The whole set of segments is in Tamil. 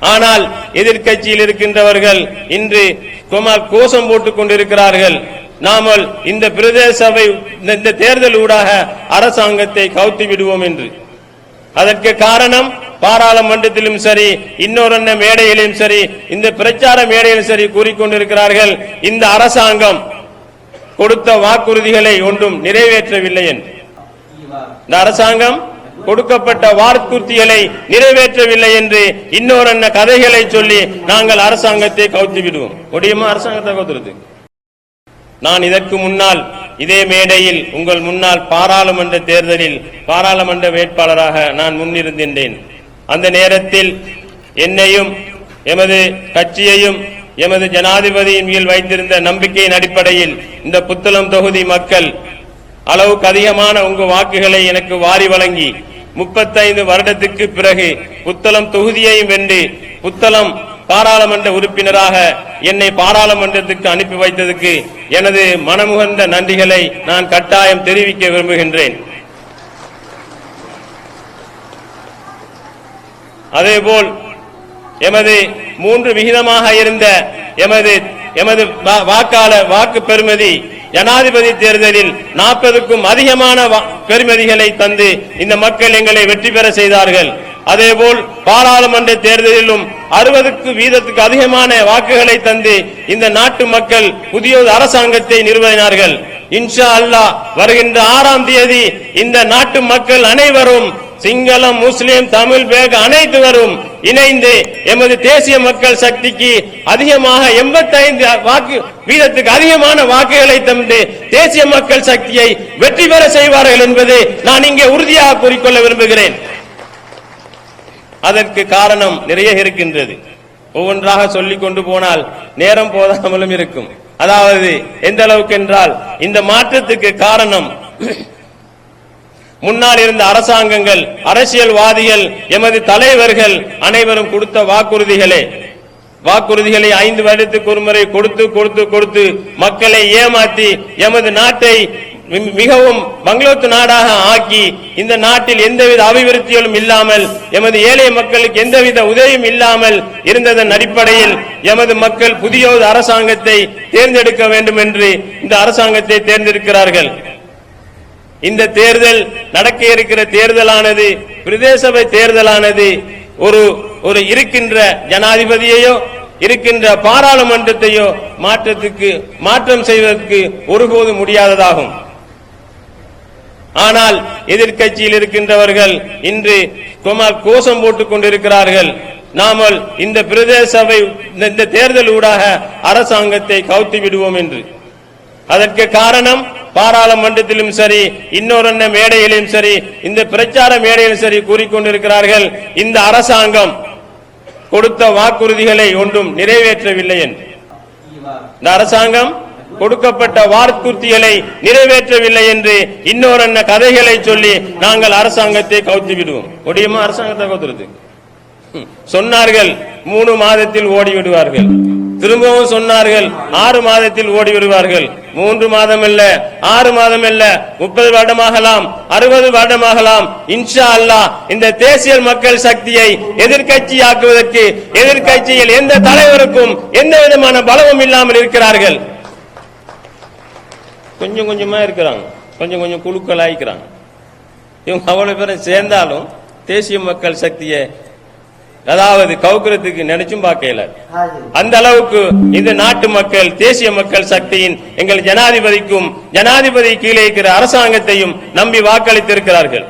ஆனால் எதிர்க்கட்சியில் இருக்கின்றவர்கள் இன்று குமார் கோஷம் போட்டுக் கொண்டிருக்கிறார்கள். நாமல் இந்த பிரதேச சபை இந்த- இந்த தேர்தல் ஊடாக அரசாங்கத்தை கவுத்து விடுவோம் என்று. அதற்கு காரணம் பாராளுமன்றத்திலும் சரி இன்னொரு என்ன மேடையிலும் சரி இந்த பிரச்சார மேடையிலும் சரி கூறிக்கொண்டிருக்கிறார்கள் இந்த அரசாங்கம் கொடுத்த வாக்குறுதிகளை ஒன்றும் நிறைவேற்றவில்லை என்று. இந்த அரசாங்கம் கொடுக்கப்பட்ட வாக்குறுதிகளை நிறைவேற்றவில்லை என்று இன்னொரு என்ன கதைகளை சொல்லி நாங்கள் அரசாங்கத்தை கவுத்து விடுவோம். முடியுமா அரசாங்கத்தை கவுத்துறது நான் இதற்கு முன்னால் இதே மேடையில் உங்கள் முன்னால் பாராளுமன்ற தேர்தலில் பாராளுமன்ற வேட்பாளராக நான் முன்னிருந்தின்றேன் அந்த நேரத்தில் என்னையும் எமது கட்சியையும் எமது ஜனாதிபதியின் மேல் வைத்திருந்த நம்பிக்கையின் அடிப்படையில் இந்த புத்தளம் தொகுதி மக்கள் அளவுக்கு அதிகமான உங்க வாக்குகளை எனக்கு வாரி வழங்கி முப்பத்தைந்து வருடத்துக்கு பிறகு புத்தளம் தொகுதியையும் வென்று புத்தளம் பாராளுமன்ற உறுப்பினராக என்னை பாராளுமன்றத்துக்கு அனுப்பி வைத்ததுக்கு எனது மனமுகந்த நன்றிகளை நான் கட்டாயம் தெரிவிக்க விரும்புகின்றேன். அதேபோல் எமது மூன்று விகிதமாக இருந்த எமது எமது வாக்காளர் வாக்கு பெறுமதி ஜனாதிபதி தேர்தலில் நாற்பதுக்கும் அதிகமான வா- தந்து இந்த மக்கள் எங்களை வெற்றி பெற செய்தார்கள். அதேபோல் பாராளுமன்ற தேர்தலிலும் அறுபதுக்கு வீதத்துக்கு அதிகமான வாக்குகளை தந்து இந்த நாட்டு மக்கள் புதிய அரசாங்கத்தை நிறுவினார்கள். இன்ஷா அல்லாஹ் வருகின்ற ஆறாம் தேதி இந்த நாட்டு மக்கள் அனைவரும் சிங்களம் முஸ்லிம் தமிழ் பேக அனைத்துவரும் இணைந்து எமது தேசிய மக்கள் சக்திக்கு அதிகமாக 85 வாக்கு வீதத்துக்கு அதிகமான வாக்குகளை தந்து தேசிய மக்கள் சக்தியை வெற்றி பெற செய்வார்கள் என்பது நான் இங்கே உறுதியாக கூறிக்கொள்ள விரும்புகிறேன். அதற்கு காரணம் நிறைய இருக்கின்றது. ஒவ்வொன்றாக சொல்லிக் கொண்டு போனால் நேரம் போதாமலும் இருக்கும். அதாவது எந்த அளவுக்கு என்றால் இந்த மாற்றத்துக்கு காரணம் முன்னால் இருந்த அரசாங்கங்கள் அரசியல்வாதிகள் எமது தலைவர்கள் அனைவரும் கொடுத்த வாக்குறுதிகளே. வாக்குறுதிகளை ஐந்து வருடத்துக்கு ஒரு முறை கொடுத்து கொடுத்து கொடுத்து மக்களை ஏமாற்றி எமது நாட்டை மிகவும் பங்களோத்து நாடாக ஆக்கி இந்த நாட்டில் எந்தவித அபிவிருத்திகளும் இல்லாமல் எமது ஏழை மக்களுக்கு எந்தவித உதவியும் இல்லாமல் இருந்ததன் அடிப்படையில் எமது மக்கள் புதிய ஒரு அரசாங்கத்தை தேர்ந்தெடுக்க வேண்டும் என்று இந்த அரசாங்கத்தை தேர்ந்தெடுக்கிறார்கள். இந்த தேர்தல் நடக்க இருக்கிற தேர்தலானது பிரதேச சபை தேர்தலானது ஒரு ஒரு இருக்கின்ற ஜனாதிபதியையோ இருக்கின்ற பாராளுமன்றத்தையோ மாற்றத்துக்கு மாற்றம் செய்வதற்கு ஒருபோது முடியாததாகும். ஆனால் எதிர்க்கட்சியில் இருக்கின்றவர்கள் இன்று குமார் கோஷம் போட்டுக் கொண்டிருக்கிறார்கள். நாமல் இந்த பிரதேச சபை இந்த- இந்த தேர்தல் ஊடாக அரசாங்கத்தை கவுத்தி விடுவோம் என்று. அதற்கு காரணம் பாராளுமன்றத்திலும் சரி இன்னொரு மேடையிலும் சரி இந்த பிரச்சார மேடையிலும் சரி கூறிக்கொண்டிருக்கிறார்கள். இந்த அரசாங்கம் கொடுத்த வாக்குறுதிகளை ஒன்றும் நிறைவேற்றவில்லை என்று இந்த அரசாங்கம் கொடுக்கப்பட்ட வாக்குறுதிகளை நிறைவேற்றவில்லை என்று இன்னொரு என்ன கதைகளை சொல்லி நாங்கள் அரசாங்கத்தை கவுத்து விடுவோம் முடியுமா அரசாங்கத்தை கவுத்துறது. ம். சொன்னார்கள் மூணு மாதத்தில் ஓடி விடுவார்கள் திரும்பவும் சொன்னார்கள் ஆறு மாதத்தில் ஓடி வருவார்கள். மூன்று மாதம் அல்ல ஆறு மாதம் அல்ல முப்பது வருடமாகலாம் அறுபது வருடமாகலாம். இன்ஷா அல்லாஹ் இந்த தேசிய மக்கள் சக்தியை எதிர்க்கட்சியாக்குவதற்கு எதிர்க்கட்சியில் எந்த தலைவருக்கும் எந்த விதமான பலமும் இல்லாமல் இருக்கிறார்கள். கொஞ்சம் கொஞ்சமா இருக்கிறாங்க. கொஞ்சம் கொஞ்சம் குழுக்கள் ஆயிக்கிறாங்க இவங்க அவ்வளவு பேரும் சேர்ந்தாலும் தேசிய மக்கள் சக்தியை அதாவது கவுக்கிறதுக்கு நினைச்சும் பார்க்கல. அந்த அளவுக்கு இந்த நாட்டு மக்கள் தேசிய மக்கள் சக்தியின் எங்கள் ஜனாதிபதிக்கும் ஜனாதிபதி கீழே இருக்கிற அரசாங்கத்தையும் நம்பி வாக்களித்திருக்கிறார்கள்.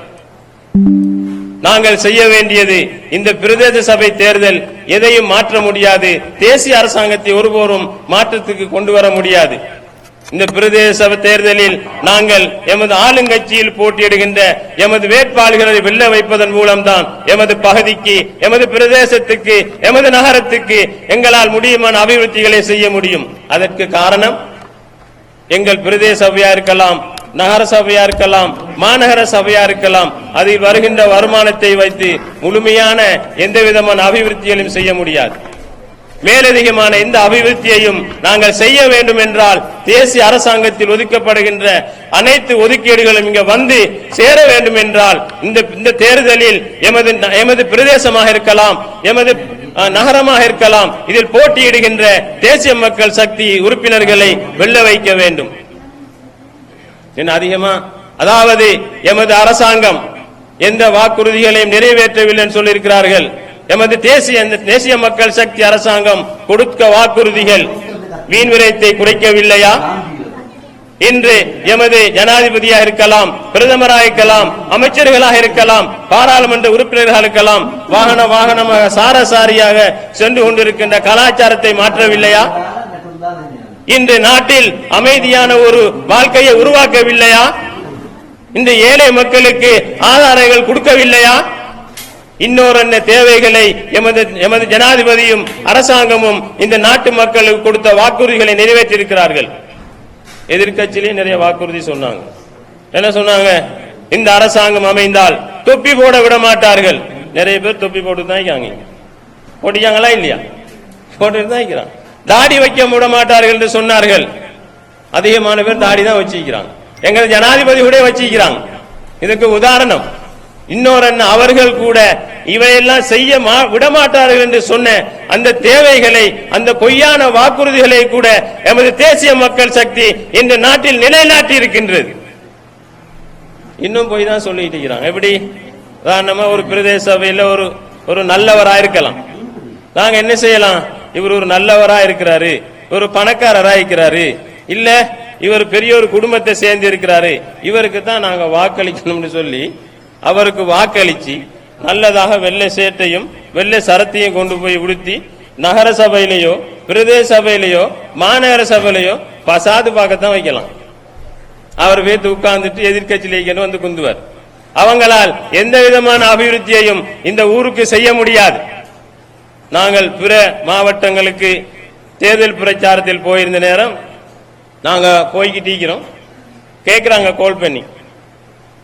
நாங்கள் செய்ய வேண்டியது இந்த பிரதேச சபை தேர்தல் எதையும் மாற்ற முடியாது. தேசிய அரசாங்கத்தை ஒருபோரும் மாற்றத்துக்கு கொண்டு வர முடியாது. இந்த பிரதேச தேர்தலில் நாங்கள் எமது ஆளுங்கட்சியில் போட்டியிடுகின்ற எமது வேட்பாளர்களை வெல்ல வைப்பதன் மூலம்தான் எமது பகுதிக்கு எமது பிரதேசத்துக்கு எமது நகரத்துக்கு எங்களால் முடியுமான அபிவிருத்திகளை செய்ய முடியும். அதற்கு காரணம் எங்கள் பிரதேச சபையா இருக்கலாம் நகர சபையா இருக்கலாம் மாநகர சபையா இருக்கலாம் அதில் வருகின்ற வருமானத்தை வைத்து முழுமையான எந்த விதமான அபிவிருத்திகளையும் செய்ய முடியாது. மேலதிகமான எந்த அபிவிருத்தியையும் நாங்கள் செய்ய வேண்டும் என்றால் தேசிய அரசாங்கத்தில் ஒதுக்கப்படுகின்ற அனைத்து ஒதுக்கீடுகளும் இங்க வந்து சேர வேண்டும் என்றால் இந்த இந்த தேர்தலில் எமது எமது பிரதேசமாக இருக்கலாம் எமது அஹ், நகரமாக இருக்கலாம் இதில் போட்டியிடுகின்ற தேசிய மக்கள் சக்தி உறுப்பினர்களை வெல்ல வைக்க வேண்டும். என்ன அதிகமா அதாவது எமது அரசாங்கம் எந்த வாக்குறுதிகளையும் நிறைவேற்றவில்லை என்று சொல்லியிருக்கிறார்கள். எமது தேசிய தேசிய மக்கள் சக்தி அரசாங்கம் கொடுக்க வாக்குறுதிகள் மீன் விரயத்தை குறைக்கவில்லையா? இன்று எமது ஜனாதிபதியாக இருக்கலாம் பிரதமராக இருக்கலாம் அமைச்சர்களாக இருக்கலாம் பாராளுமன்ற உறுப்பினர்களாக இருக்கலாம் வாகன வாகனமாக சாரசாரியாக சென்று கொண்டிருக்கின்ற கலாச்சாரத்தை மாற்றவில்லையா? இன்று நாட்டில் அமைதியான ஒரு வாழ்க்கையை உருவாக்கவில்லையா? இந்த ஏழை மக்களுக்கு ஆதாரங்கள் கொடுக்கவில்லையா? இன்னொரு தேவைகளை எமது எமது ஜனாதிபதியும் அரசாங்கமும் இந்த நாட்டு மக்களுக்கு கொடுத்த வாக்குறுதிகளை நிறைவேற்றியிருக்கிறார்கள். எதிர்கட்சியிலே நிறைய வாக்குறுதி சொன்னாங்க. என்ன சொன்னாங்க? இந்த அரசாங்கம் அமைந்தால் தொப்பி போட விட மாட்டார்கள். நிறைய பேர் தொப்பி போட்டு தான் இருக்காங்க போட்டிக்காங்களா இல்லையா? போட்டு தான் இருக்கிறான் தாடி வைக்க விட மாட்டார்கள் என்று சொன்னார்கள். அதிகமான பேர் தாடி தான் வச்சிருக்கிறாங்க. எங்கள் ஜனாதிபதி கூட வச்சிருக்கிறாங்க. இதுக்கு உதாரணம். இன்னொரு அண்ணன் அவர்கள் கூட இவையெல்லாம் செய்ய மா- விடமாட்டார்கள் என்று சொன்ன அந்த தேவைகளை அந்த பொய்யான வாக்குறுதிகளை கூட எமது தேசிய மக்கள் சக்தி இந்த நாட்டில் நிலைநாட்டி இருக்கின்றது இன்னும் போய் தான் சொல்லிட்டு இருக்கிறாங்க. எப்படி? உதாரணமா ஒரு பிரதேச சபையில ஒரு ஒரு நல்லவரா இருக்கலாம். நாங்க என்ன செய்யலாம்? இவர் ஒரு நல்லவரா இருக்கிறாரு. ஒரு பணக்காரரா இருக்கிறாரு. இல்ல இவர் பெரிய ஒரு குடும்பத்தை சேர்ந்து இருக்கிறாரு இவருக்கு தான் நாங்க வாக்களிக்கணும்னு சொல்லி அவருக்கு வாக்களிச்சு நல்லதாக வெள்ளை சேட்டையும் வெள்ளை சரத்தையும் கொண்டு போய் உடுத்தி நகர சபையிலையோ பிரதேச சபையிலையோ மாநகர சபையிலையோ பசாது பார்க்கத்தான் வைக்கலாம். அவர் வேத்து உட்கார்ந்துட்டு எதிர்க்கட்சியில் வந்து குந்துவார். அவங்களால் எந்த விதமான அபிவிருத்தியையும் இந்த ஊருக்கு செய்ய முடியாது. நாங்கள் பிற மாவட்டங்களுக்கு தேர்தல் பிரச்சாரத்தில் போயிருந்த நேரம் நாங்கள் போய்கிட்டு இருக்கிறோம். கால் பண்ணி.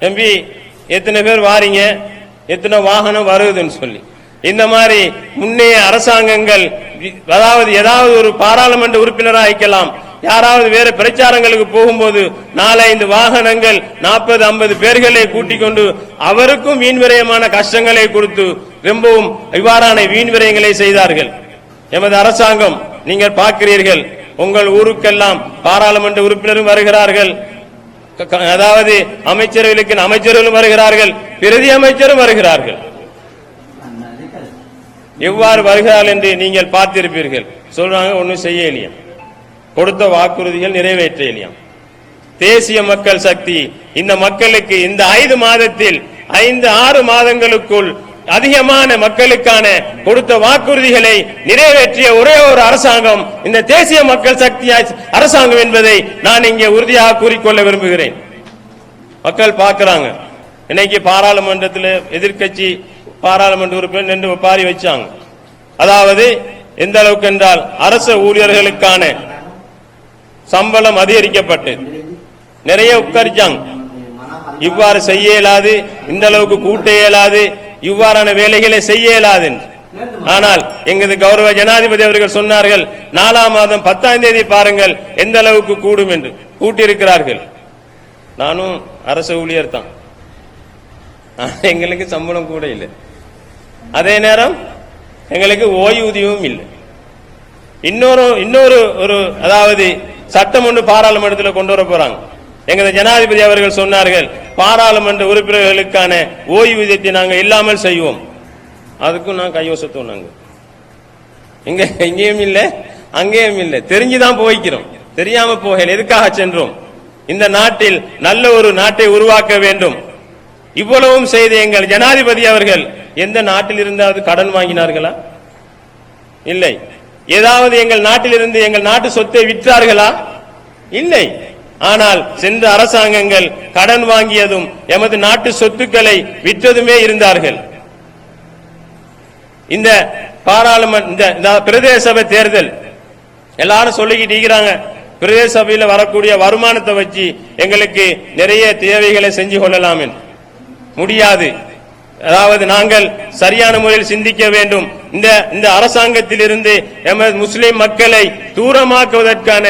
எம்பி எத்தனை பேர் வாரீங்க? எத்தனை வாகனம் வருதுன்னு சொல்லி. இந்த மாதிரி முன்னைய அரசாங்கங்கள் அதாவது ஏதாவது ஒரு பாராளுமன்ற உறுப்பினராக இருக்கலாம். யாராவது வேற பிரச்சாரங்களுக்கு போகும்போது நாலைந்து வாகனங்கள் நாற்பது ஐம்பது பேர்களை கூட்டிக் கொண்டு அவருக்கும் வீண் விரயமான கஷ்டங்களை கொடுத்து ரொம்பவும் இவ்வாறான வீண் விரயங்களை செய்தார்கள். எமது அரசாங்கம் நீங்கள் பார்க்கிறீர்கள் உங்கள் ஊருக்கெல்லாம் பாராளுமன்ற உறுப்பினரும் வருகிறார்கள். அதாவது அமைச்சர்களுக்கு அமைச்சர்களும் வருகிறார்கள் பிரதி அமைச்சரும் வருகிறார்கள். எவ்வாறு வருகிறார்கள் என்று நீங்கள் பார்த்திருப்பீர்கள். சொல்றாங்க ஒன்னும் செய்யலையா கொடுத்த வாக்குறுதிகள் நிறைவேற்றலையாம் தேசிய மக்கள் சக்தி இந்த மக்களுக்கு இந்த ஐந்து மாதத்தில் ஐந்து ஆறு மாதங்களுக்குள் அதிகமான மக்களுக்கான கொடுத்த வாக்குறுதிகளை நிறைவேற்றிய ஒரே ஒரு அரசாங்கம் இந்த தேசிய மக்கள் சக்தி அரசாங்கம் என்பதை நான் இங்கே உறுதியாக கூறிக்கொள்ள விரும்புகிறேன். மக்கள் பார்க்கிறாங்க. இன்னைக்கு பாராளுமன்றத்தில் எதிர்க்கட்சி பாராளுமன்ற உறுப்பினர் நின்று பாரி வச்சாங்க. அதாவது எந்த அளவுக்கு என்றால் அரசு ஊழியர்களுக்கான சம்பளம் அதிகரிக்கப்பட்டு நிறைய உட்கரிச்சாங்க. இவ்வாறு செய்ய இயலாது இந்த அளவுக்கு கூட்ட இயலாது இவ்வாறான வேலைகளை செய்ய இயலாது ஆனால் எங்களது கௌரவ ஜனாதிபதி அவர்கள் சொன்னார்கள் நாலாம் மாதம் பத்தாம் தேதி பாருங்கள் எந்த அளவுக்கு கூடும் என்று. கூட்டியிருக்கிறார்கள். நானும் அரசு ஊழியர் தான். எங்களுக்கு சம்பளம் கூட இல்லை. அதே நேரம் எங்களுக்கு ஓய்வூதியமும் இல்லை. இன்னொரு இன்னொரு ஒரு அதாவது சட்டம் ஒன்று பாராளுமன்றத்தில் கொண்டு வர போறாங்க. எங்களது ஜனாதிபதி அவர்கள் சொன்னார்கள் பாராளுமன்ற உறுப்பினர்களுக்கான ஓய்வூதியத்தை நாங்கள் இல்லாமல் செய்வோம். அதுக்கும் நான் கையோசத்துவோம் நாங்கள் இங்க இங்கேயும் இல்லை அங்கேயும் இல்லை. தெரிஞ்சுதான் போய்க்கிறோம். தெரியாம போகல எதுக்காக சென்றோம்? இந்த நாட்டில் நல்ல ஒரு நாட்டை உருவாக்க வேண்டும். இவ்வளவும் செய்த எங்கள் ஜனாதிபதி அவர்கள் எந்த நாட்டில் இருந்தாவது கடன் வாங்கினார்களா? இல்லை. ஏதாவது எங்கள் நாட்டிலிருந்து எங்கள் நாட்டு சொத்தை விற்றார்களா? இல்லை. ஆனால் சென்ற அரசாங்கங்கள் கடன் வாங்கியதும் எமது நாட்டு சொத்துக்களை விற்றதுமே இருந்தார்கள். இந்த பாராளுமன்ற இந்த- பிரதேச சபை தேர்தல் எல்லாரும் சொல்லிக்கிட்டு இருக்கிறாங்க. பிரதேச சபையில வரக்கூடிய வருமானத்தை வச்சு எங்களுக்கு நிறைய தேவைகளை செஞ்சு கொள்ளலாம். முடியாது. அதாவது நாங்கள் சரியான முறையில் சிந்திக்க வேண்டும். இந்த இந்த அரசாங்கத்திலிருந்து எமது முஸ்லிம் மக்களை தூரமாக்குவதற்கான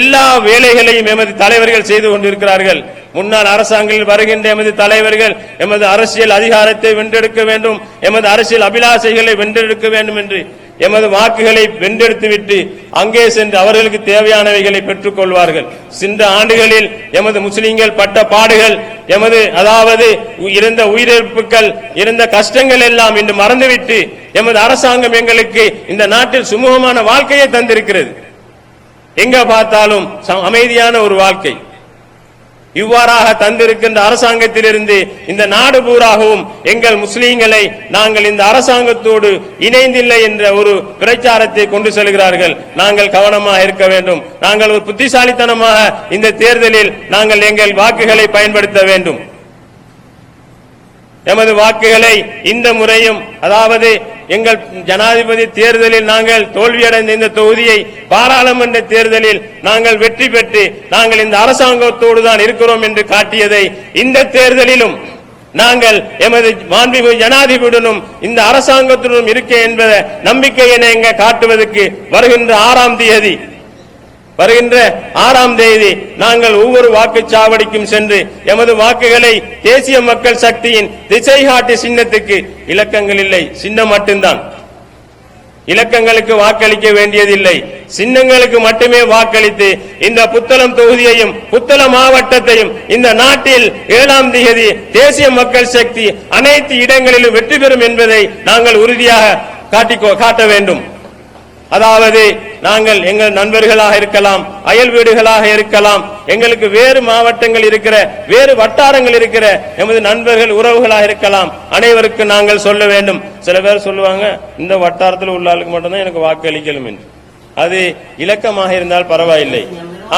எல்லா வேலைகளையும் எமது தலைவர்கள் செய்து கொண்டிருக்கிறார்கள். முன்னாள் அரசாங்கத்தில் வருகின்ற எமது தலைவர்கள் எமது அரசியல் அதிகாரத்தை வென்றெடுக்க வேண்டும் எமது அரசியல் அபிலாஷைகளை வென்றெடுக்க வேண்டும் என்று எமது வாக்குகளை வென்றெடுத்துவிட்டு அங்கே சென்று அவர்களுக்கு தேவையானவைகளை பெற்றுக் கொள்வார்கள் சென்ற ஆண்டுகளில் எமது முஸ்லிம்கள் பட்ட பாடுகள் எமது அதாவது இருந்த உயிரிழப்புகள் இருந்த கஷ்டங்கள் எல்லாம் இன்று மறந்துவிட்டு எமது அரசாங்கம் எங்களுக்கு இந்த நாட்டில் சுமூகமான வாழ்க்கையை தந்திருக்கிறது. எங்க பார்த்தாலும் ச- அமைதியான ஒரு வாழ்க்கை. இவ்வாறாக தந்திருக்கின்ற அரசாங்கத்திலிருந்து இந்த நாடு பூராகவும் எங்கள் முஸ்லீம்களை நாங்கள் இந்த அரசாங்கத்தோடு இணைந்தில்லை என்ற ஒரு பிரச்சாரத்தை கொண்டு செல்கிறார்கள். நாங்கள் கவனமாக இருக்க வேண்டும். நாங்கள் ஒரு புத்திசாலித்தனமாக இந்த தேர்தலில் நாங்கள் எங்கள் வாக்குகளை பயன்படுத்த வேண்டும். எமது வாக்குகளை இந்த முறையும் அதாவது எங்கள் ஜனாதிபதி தேர்தலில் நாங்கள் தோல்வியடைந்த இந்த தொகுதியை பாராளுமன்ற தேர்தலில் நாங்கள் வெற்றி பெற்று நாங்கள் இந்த அரசாங்கத்தோடு தான் இருக்கிறோம் என்று காட்டியதை இந்த தேர்தலிலும் நாங்கள் எமது மாண்புமிகு ஜனாதிபதியுடனும் இந்த அரசாங்கத்துடனும் இருக்க என்பத நம்பிக்கையினை எங்க காட்டுவதற்கு வருகின்ற ஆறாம் தேதி வருகின்ற ஆறாம் தேதி நாங்கள் ஒவ்வொரு வாக்குச்சாவடிக்கும் சென்று எமது வாக்குகளை தேசிய மக்கள் சக்தியின் திசை காட்டி சின்னத்துக்கு இலக்கங்கள் இல்லை சின்னம் மட்டும்தான். இலக்கங்களுக்கு வாக்களிக்க வேண்டியதில்லை. சின்னங்களுக்கு மட்டுமே வாக்களித்து இந்த புத்தளம் தொகுதியையும் புத்தளம் மாவட்டத்தையும் இந்த நாட்டில் ஏழாம் தேதி தேசிய மக்கள் சக்தி அனைத்து இடங்களிலும் வெற்றி பெறும் என்பதை நாங்கள் உறுதியாக காட்டிக்கோ காட்ட வேண்டும். அதாவது நாங்கள் எங்கள் நண்பர்களாக இருக்கலாம் அயல் வீடுகளாக இருக்கலாம் எங்களுக்கு வேறு மாவட்டங்கள் இருக்கிற வேறு வட்டாரங்கள் இருக்கிற எமது நண்பர்கள் உறவுகளாக இருக்கலாம். அனைவருக்கு நாங்கள் சொல்ல வேண்டும். சில பேர் சொல்லுவாங்க இந்த வட்டாரத்தில் உள்ள ஆளுக்கு மட்டும்தான் எனக்கு வாக்களிக்கலும் என்று. அது இலக்கமாக இருந்தால் பரவாயில்லை.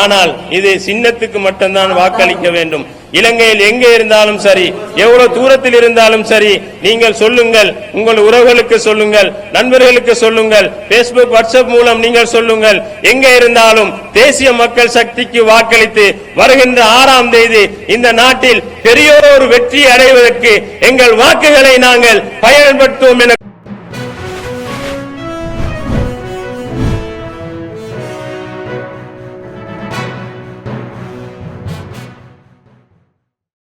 ஆனால் இது சின்னத்துக்கு மட்டும்தான் வாக்களிக்க வேண்டும். இலங்கையில் எங்கே இருந்தாலும் சரி எவ்வளவு தூரத்தில் இருந்தாலும் சரி நீங்கள் சொல்லுங்கள் உங்கள் உறவுகளுக்கு சொல்லுங்கள் நண்பர்களுக்கு சொல்லுங்கள் பேஸ்புக் வாட்ஸ்அப் மூலம் நீங்கள் சொல்லுங்கள் எங்கே இருந்தாலும் தேசிய மக்கள் சக்திக்கு வாக்களித்து வருகின்ற ஆறாம் தேதி இந்த நாட்டில் பெரியோர் வெற்றி அடைவதற்கு எங்கள் வாக்குகளை நாங்கள் பயன்படுத்துவோம் என